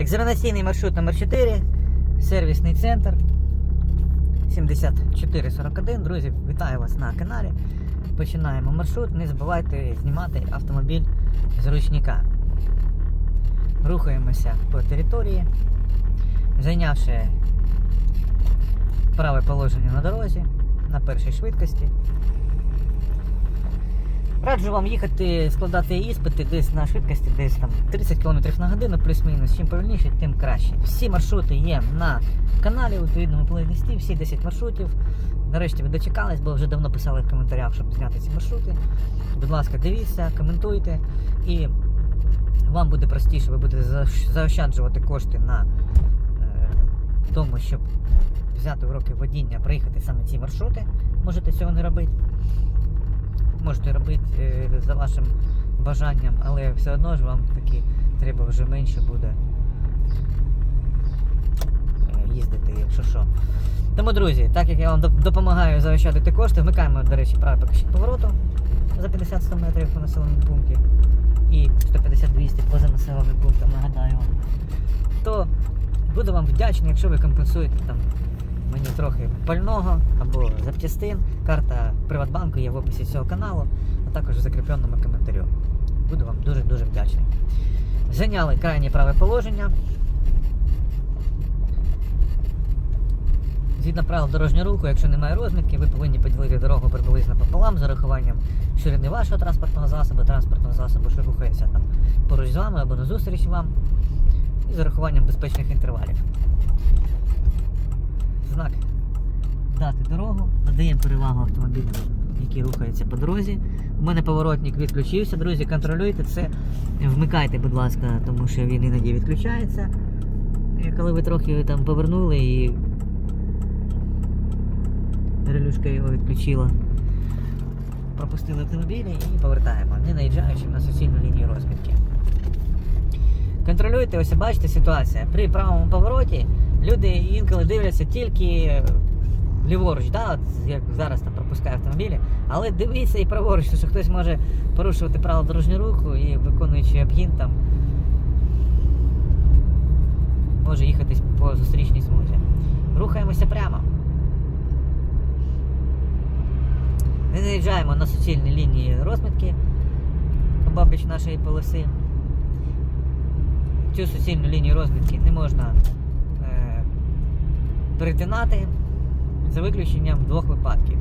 Екзаменаційний маршрут номер 4 сервісний центр 7441. Друзі, вітаю вас на каналі. Починаємо маршрут. Не забувайте знімати автомобіль з ручника. Рухаємося по території, зайнявши праве положення на дорозі на першій швидкості. Раджу вам їхати, складати іспити десь на швидкості, десь там 30 км на годину, плюс-мінус. Чим повільніше, тим краще. Всі маршрути є на каналі у відповідному плейлисті, всі 10 маршрутів. Нарешті ви дочекались, бо вже давно писали в коментарях, щоб зняти ці маршрути. Будь ласка, дивіться, коментуйте і вам буде простіше, ви будете заощаджувати кошти на е, тому, щоб взяти уроки водіння, проїхати саме ці маршрути. Можете цього не робити можете робити е, за вашим бажанням, але все одно ж вам таки треба вже менше буде е, їздити, якщо що. Тому, друзі, так як я вам допомагаю заощадити кошти, вмикаємо, до речі, правий покажіть повороту за 50-100 метрів по населеному пункті і 150-200 поза населеним пунктом, нагадаю вам, то буду вам вдячний, якщо ви компенсуєте там мені трохи пального або запчастин. Карта Приватбанку є в описі цього каналу, а також в закріпленому коментарю. Буду вам дуже-дуже вдячний. Зайняли крайнє праве положення. Згідно правил дорожнього руху, якщо немає розмітки, ви повинні поділити дорогу приблизно пополам з урахуванням ширини вашого транспортного засобу, транспортного засобу, що рухається там поруч з вами або назустріч вам, і з урахуванням безпечних інтервалів знак дати дорогу, надаємо перевагу автомобілям, які рухаються по дорозі. У мене поворотник відключився, друзі, контролюйте це. Вмикайте, будь ласка, тому що він іноді відключається. Коли ви трохи там повернули і релюшка його відключила. Пропустили автомобілі і повертаємо, не наїжджаючи на суцільну лінію розмітки. Контролюйте, ось бачите ситуація. При правому повороті люди інколи дивляться тільки ліворуч, да? от як зараз там пропускає автомобілі, але дивіться і праворуч, що хтось може порушувати правила дорожнього руху і виконуючи обгін там може їхати по зустрічній смузі. Рухаємося прямо. Не наїжджаємо на суцільні лінії розмітки обабіч нашої полоси цю суцільну лінію розмітки не можна е, перетинати за виключенням двох випадків.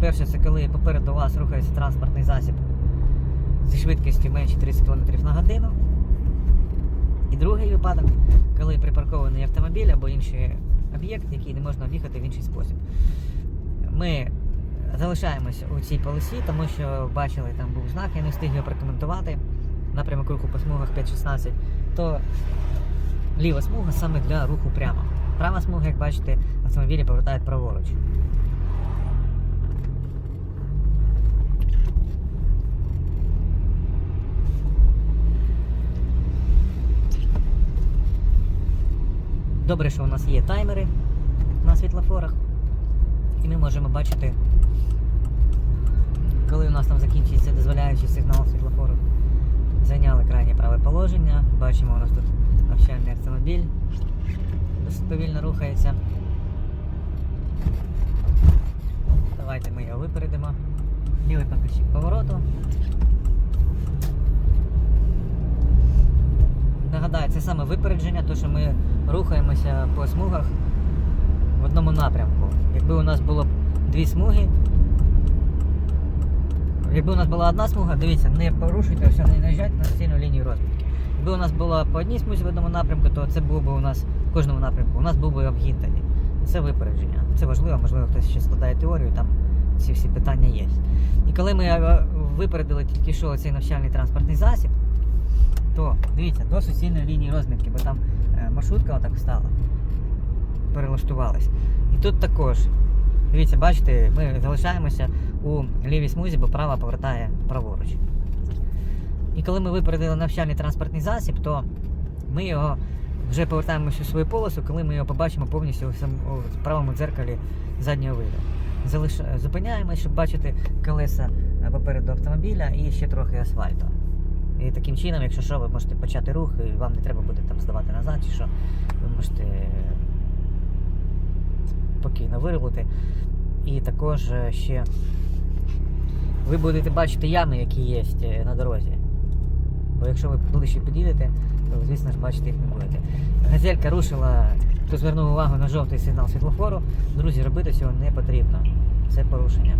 Перше, це коли попереду вас рухається транспортний засіб зі швидкістю менше 30 км на годину. І другий випадок, коли припаркований автомобіль або інший об'єкт, який не можна об'їхати в інший спосіб. Ми залишаємося у цій полосі, тому що бачили, там був знак, я не встиг його прокоментувати напрямок руху по смугах 5-16, то ліва смуга саме для руху прямо. Права смуга, як бачите, автомобілі повертають праворуч. Добре, що у нас є таймери на світлофорах, і ми можемо бачити, коли у нас там закінчується дозволяючий сигнал світлофору. Зайняли крайнє праве положення. Бачимо, у нас тут навчальний автомобіль. Повільно рухається. Давайте ми його випередимо. Лівий покажчик повороту. Нагадаю, це саме випередження, то що ми рухаємося по смугах в одному напрямку. Якби у нас було дві смуги, Якби у нас була одна смуга, дивіться, не порушуйте, все не наїжджайте на суцільну лінію розмітки. Якби у нас була по одній смузі в одному напрямку, то це був би у нас в кожному напрямку. У нас був би обгін тоді. Це випередження. Це важливо, можливо, хтось ще складає теорію, там ці всі питання є. І коли ми е, випередили тільки що цей навчальний транспортний засіб, то дивіться, до суцільної лінії розмітки, бо там е, маршрутка отак встала, перелаштувалась. І тут також. Дивіться, бачите, ми залишаємося у лівій смузі, бо права повертає праворуч. І коли ми випередили навчальний транспортний засіб, то ми його вже повертаємося у свою полосу, коли ми його побачимо повністю у правому дзеркалі заднього виду. Залиш... Зупиняємось, щоб бачити колеса попереду автомобіля і ще трохи асфальту. І таким чином, якщо що, ви можете почати рух, і вам не треба буде там здавати назад, чи що, ви можете е, спокійно виробити. І також е, ще ви будете бачити ями, які є е, на дорозі. Бо якщо ви ближче підійдете, то звісно ж бачити їх не будете. Газелька рушила, хто звернув увагу на жовтий сигнал світлофору. Друзі, робити цього не потрібно. Це порушення.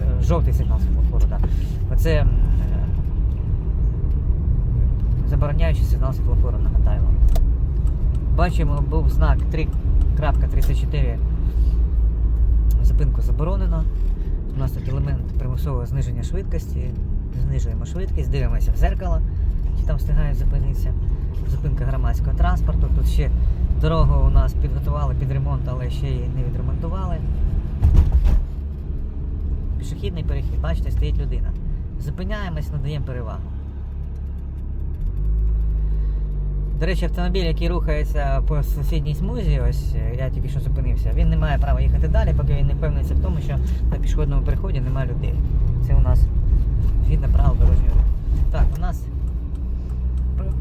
Е, Жовтий сигнал світлофору, так. Оце е, забороняючий сигнал світлофору, нагадаю вам. Бачимо, був знак 3.34. Зупинку заборонено. У нас тут елемент примусового зниження швидкості. Знижуємо швидкість, дивимося в зеркало, чи там встигають зупинитися. Зупинка громадського транспорту. Тут ще дорогу у нас підготували під ремонт, але ще її не відремонтували. Пішохідний перехід, бачите, стоїть людина. Зупиняємось, надаємо перевагу. До речі, автомобіль, який рухається по сусідній смузі, ось я тільки що зупинився, він не має права їхати далі, поки він не впевниться в тому, що на пішохідному переході немає людей. Це у нас згідно правил дорожнього руху. Так, у нас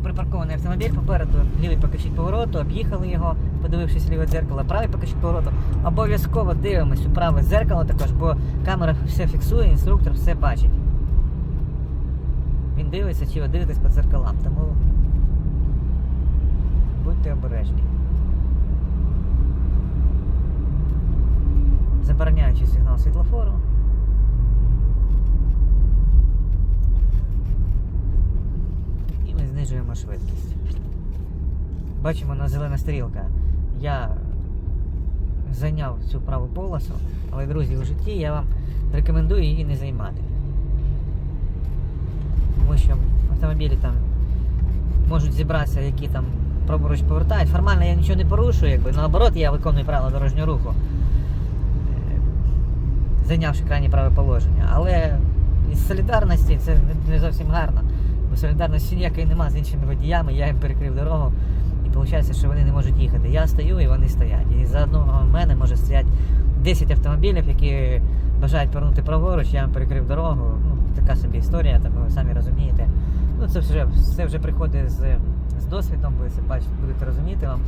припаркований автомобіль попереду, лівий покажіть повороту, об'їхали його, подивившись ліве дзеркало, правий покажіть повороту. Обов'язково дивимось у праве дзеркало також, бо камера все фіксує, інструктор все бачить. Він дивиться, чи ви дивитесь по дзеркалам, тому будьте обережні. Забороняючий сигнал світлофору. І ми знижуємо швидкість. Бачимо на зелена стрілка. Я зайняв цю праву полосу, але, друзі, у житті я вам рекомендую її не займати. Тому що автомобілі там можуть зібратися, які там праворуч повертають. Формально я нічого не порушую, якби наоборот, я виконую правила дорожнього руху, е, зайнявши крайнє праве положення. Але із солідарності це не- не зовсім гарно. Бо солідарності ніякої нема з іншими водіями, я їм перекрив дорогу. І виходить, що вони не можуть їхати. Я стою і вони стоять. І за одного мене може стоять 10 автомобілів, які бажають повернути праворуч, я їм перекрив дорогу. Ну, така собі історія, тому ви самі розумієте. Ну, це вже, це вже приходить з, з досвідом, ви це бачите, будете розуміти вам.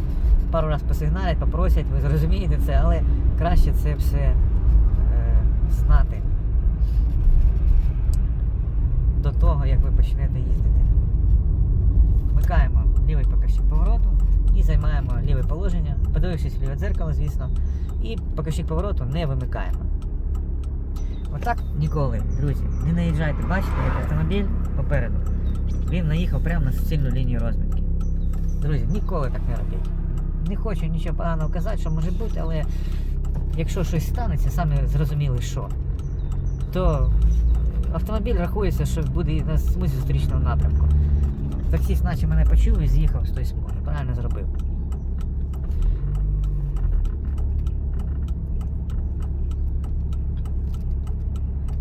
Пару раз посигналять, попросять, ви зрозумієте це, але краще це все е, знати до того, як ви почнете їздити. Вмикаємо лівий покажчик повороту і займаємо ліве положення, подивившись в ліве дзеркало, звісно, і покажчик повороту не вимикаємо. Отак ніколи, друзі, не наїжджайте, бачите, як автомобіль попереду. Він наїхав прямо на суцільну лінію розмітки. Друзі, ніколи так не робіть. Не хочу нічого поганого казати, що може бути, але якщо щось станеться, самі зрозуміли, що, то автомобіль рахується, що буде на смузі зустрічного напрямку. Таксіст наче мене почув і з'їхав з тої смуги. Правильно зробив.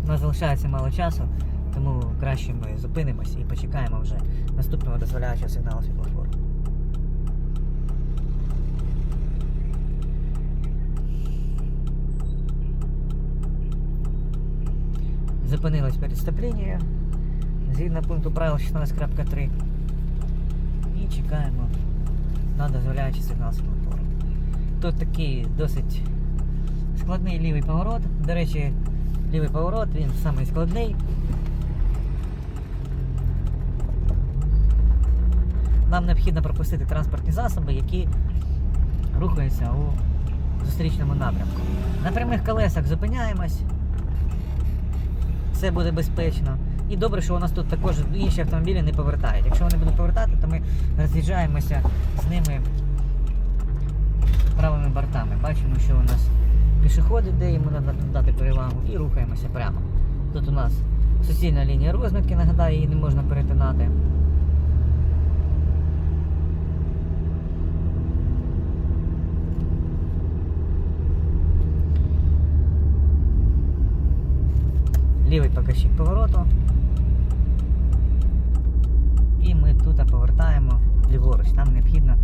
У нас залишається мало часу, тому краще ми зупинимося і почекаємо вже наступного дозволяючого сигналу світлофору. Зупинились перед стоп-лінією згідно пункту правил 16.3 і чекаємо на дозволяючий сигнал світлофору. Тут такий досить складний лівий поворот. До речі, лівий поворот, він самий складний. Нам необхідно пропустити транспортні засоби, які рухаються у зустрічному напрямку. На прямих колесах зупиняємось. Все буде безпечно. І добре, що у нас тут також інші автомобілі не повертають. Якщо вони будуть повертати, то ми роз'їжджаємося з ними правими бортами. Бачимо, що у нас пішоходи, де йому треба дати перевагу, і рухаємося прямо. Тут у нас суцільна лінія розмітки, нагадаю, її не можна перетинати. Лівий покажчик повороту. І ми тут повертаємо ліворуч. Нам необхідно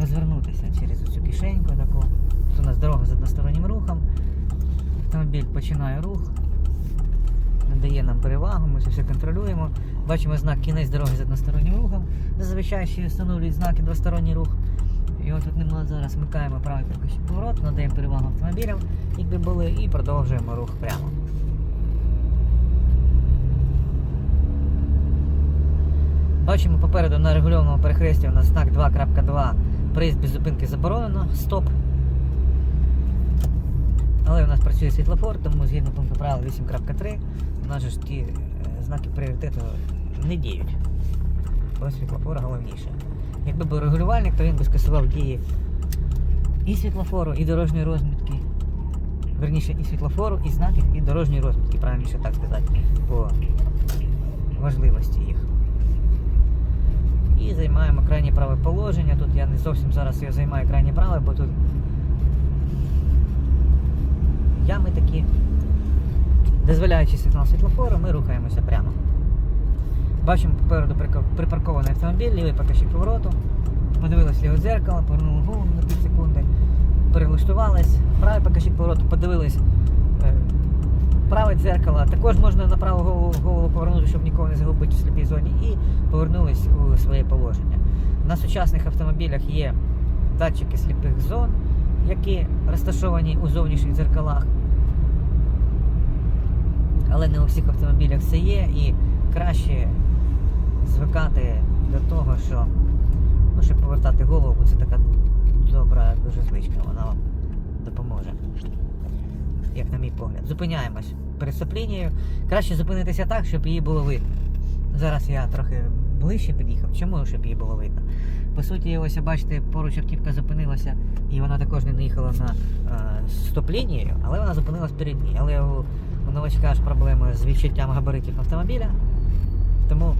розвернутися через цю кишеньку таку. Тут у нас дорога з одностороннім рухом. Автомобіль починає рух, надає нам перевагу, ми це все контролюємо. Бачимо знак кінець дороги з одностороннім рухом. Зазвичай ще встановлюють знаки двосторонній рух. Його тут немає зараз. Вмикаємо правий покажчик поворот, надаємо перевагу автомобілям, якби були, і продовжуємо рух прямо. Бачимо попереду на регульованому перехресті у нас знак 2.2. Приїзд без зупинки заборонено. Стоп. Але у нас працює світлофор, тому згідно пункту правил 8.3 у нас ж ті е, знаки пріоритету не діють. Бо світлофор головніше. Якби був регулювальник, то він би скасував дії і світлофору, і дорожньої розмітки. Верніше, і світлофору, і знаків, і дорожньої розмітки, правильніше так сказати, по важливості їх. І займаємо крайнє праве положення. Тут я не зовсім зараз його займаю крайнє праве, бо тут ями такі. Дозволяючи сигнал світлофору, ми рухаємося прямо. Бачимо попереду припаркований автомобіль, лівий покажчик повороту. Подивились ліве дзеркало, повернули голову на пів секунди, перелаштувались, правий покажчик повороту, подивились праве дзеркало. Також можна на праву голову, голову повернути, щоб нікого не загубити в сліпій зоні, і повернулись у своє положення. На сучасних автомобілях є датчики сліпих зон, які розташовані у зовнішніх дзеркалах. Але не у всіх автомобілях це є і краще звикати до того, що ну, щоб повертати голову, бо це така добра дуже звичка, вона вам допоможе. Як на мій погляд. Зупиняємось перед стоп-лінією. Краще зупинитися так, щоб її було видно. Зараз я трохи ближче під'їхав. Чому щоб її було видно? По суті, ось бачите, поруч автівка зупинилася, і вона також не наїхала на е, стоп-лінію, але вона зупинилась перед ній. Але у, у новачка ж проблеми з відчуттям габаритів автомобіля. Тому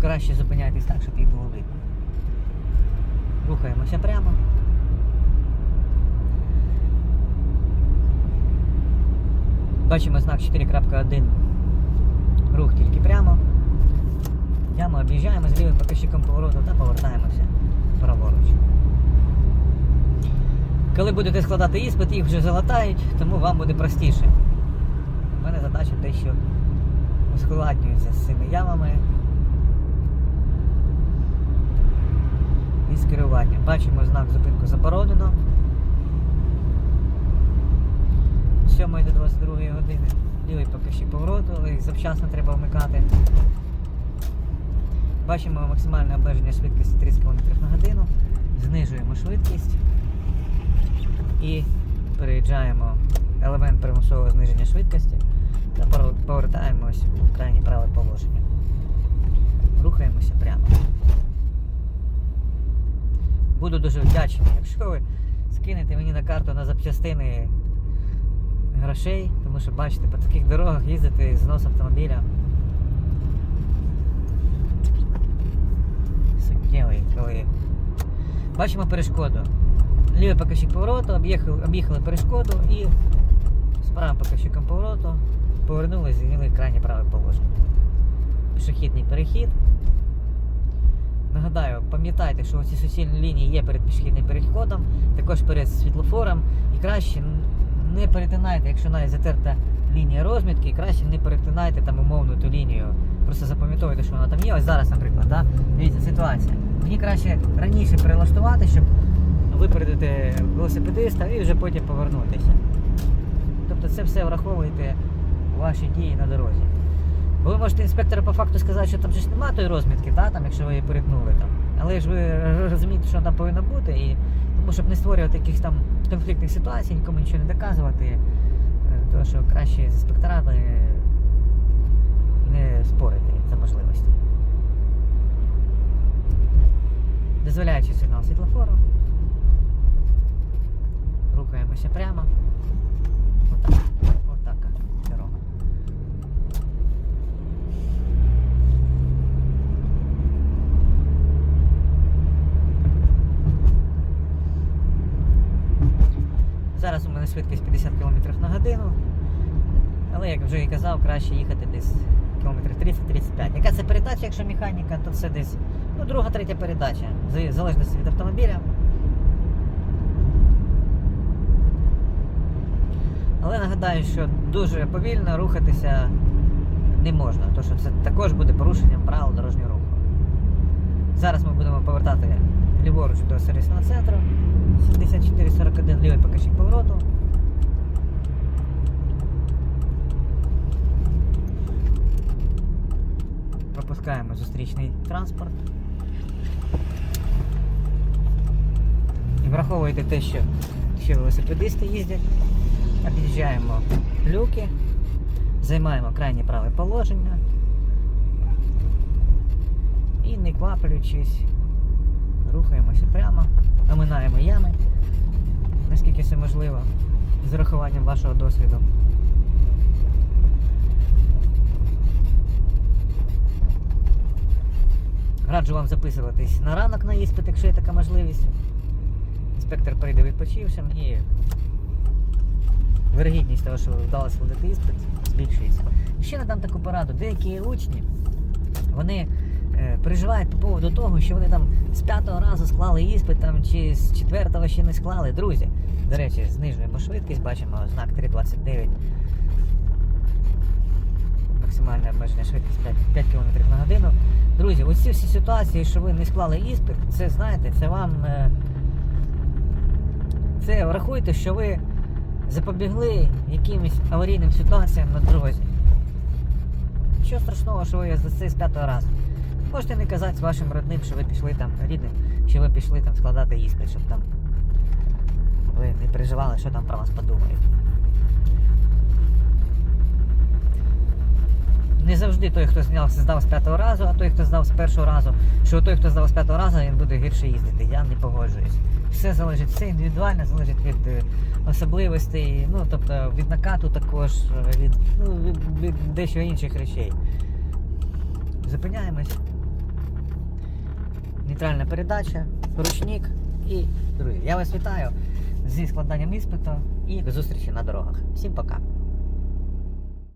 краще зупиняйтесь так, щоб її було видно. Рухаємося прямо. Бачимо знак 4.1. Рух тільки прямо. Яму об'їжджаємо з лівим покажчиком повороту та повертаємося праворуч. Коли будете складати іспит, їх вже залатають, тому вам буде простіше. У мене задача дещо ускладнюється з цими ямами. І з керуванням. Бачимо знак зупинку заборонено. З 7 до 22 години. Лівий покажчик повороту, але їх завчасно треба вмикати. Бачимо максимальне обмеження швидкості 30 км на годину. Знижуємо швидкість і переїжджаємо елемент примусового зниження швидкості та повертаємось у крайнє праве положення. Рухаємося прямо. Буду дуже вдячний, якщо ви скинете мені на карту на запчастини грошей, тому що бачите, по таких дорогах їздити з нос автомобіля. Суттєвий, коли. Бачимо перешкоду. Лівий покажчик повороту, об'їхали, об'їхали перешкоду і з правим покажчиком повороту повернули, зайняли крайнє праве положення. Пішохідний перехід. Нагадаю, пам'ятайте, що ці суцільні лінії є перед пішохідним переходом, також перед світлофором. І краще не перетинайте, якщо навіть затерта лінія розмітки, краще не перетинайте там умовну ту лінію. Просто запам'ятовуйте, що вона там є. Ось зараз, наприклад, да? дивіться, ситуація. Мені краще раніше перелаштувати, щоб випередити велосипедиста і вже потім повернутися. Тобто це все враховуйте у ваші дії на дорозі. Інспектору по факту сказати, що там ж немає тої розмітки, да, там, якщо ви її перетнули там. Але ж ви розумієте, що там повинно бути, і тому щоб не створювати якихось там конфліктних ситуацій, нікому нічого не доказувати, е, то що краще з інспекторами не спорити за можливості. Дозволяючи сигнал світлофору. Рухаємося прямо. Отак. Отака дорога. Зараз у мене швидкість 50 км на годину. Але як вже і казав, краще їхати десь кілометрів 30-35. Яка це передача, якщо механіка, то це десь ну, друга, третя передача. В залежності від автомобіля. Але нагадаю, що дуже повільно рухатися не можна, тому що це також буде порушенням правил дорожнього руху. Зараз ми будемо повертати ліворуч до сервісного центру 7441 лівий покажчик повороту. Пропускаємо зустрічний транспорт. І враховуйте те, що ще велосипедисти їздять. Об'їжджаємо люки, займаємо крайнє праве положення і не кваплюючись, рухаємося прямо, оминаємо ями, наскільки це можливо, з урахуванням вашого досвіду. Раджу вам записуватись на ранок на іспит, якщо є така можливість. Інспектор прийде відпочившим і вирогідність того, що вдалося складати іспит, збільшується. Ще надам таку пораду. Деякі учні вони е, переживають по поводу того, що вони там з п'ятого разу склали іспит там, чи з четвертого ще не склали. Друзі, до речі, знижуємо швидкість, бачимо знак 329. Максимальне обмеження швидкість 5, 5 км на годину. Друзі, оці всі ситуації, що ви не склали іспит, це знаєте, це вам. е, Це врахуйте, що ви запобігли якимось аварійним ситуаціям на дорозі. Нічого страшного, що ви за це з п'ятого разу. Можете не казати вашим родним, що ви пішли там рідним, що ви пішли там складати іспит, щоб там ви не переживали, що там про вас подумають. Не завжди той, хто зняв, здав з п'ятого разу, а той, хто здав з першого разу, що той, хто здав з п'ятого разу, він буде гірше їздити. Я не погоджуюсь. Все залежить, все індивідуально, залежить від е, особливостей, ну тобто від накату також, від, ну, від, від дещо інших речей. Зупиняємось. Нейтральна передача, ручник і друзі. Я вас вітаю зі складанням іспиту і до зустрічі на дорогах. Всім пока!